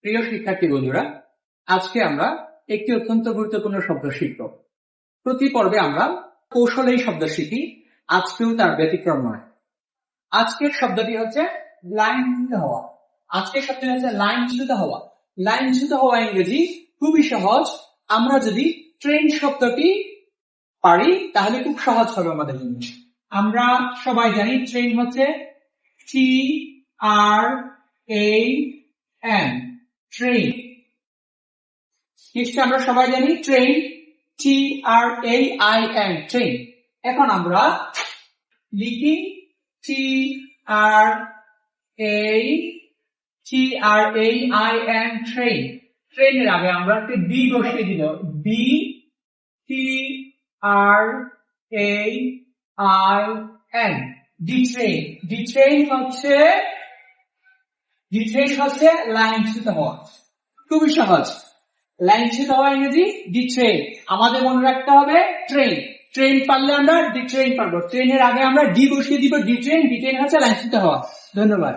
প্রিয় শিক্ষার্থী বন্ধুরা, আজকে আমরা একটি অত্যন্ত গুরুত্বপূর্ণ শব্দ শিখব। প্রতি পর্বে আমরা কৌশলেই শব্দ শিখি, আজকেও তার ব্যতিক্রম নয়। আজকের শব্দটি হচ্ছে লাইন হওয়া। আজকের শব্দটি হচ্ছে লাইন চ্যুত হওয়া। লাইন চ্যুত হওয়া ইংরেজি খুবই সহজ। আমরা যদি ট্রেন শব্দটি পারি, তাহলে খুব সহজ হবে আমাদের জন্য আমরা সবাই জানি ট্রেন হচ্ছে টি আর এ ট্রেন নিশ্চয় আমরা সবাই জানি train T R A I N train এখন আমরা লিখি T R A T R A I N train ট্রেনের আগে আমরা একটি বি বসিয়ে দিল। B T R A I N D train D train হচ্ছে ডি ট্রেন হচ্ছে লাইন চ্যুত হওয়া। খুবই সহজ। লাইন চ্যুত হওয়া ইংরেজি ডিট্রেন আমাদের মনে রাখতে হবে ট্রেন ট্রেন পারলে আমরা ডিট্রেন পারব। ট্রেনের আগে আমরা ডি বসিয়ে দিব ডিট্রেন ডিট্রেন হচ্ছে লাইন চ্যুত হওয়া। ধন্যবাদ।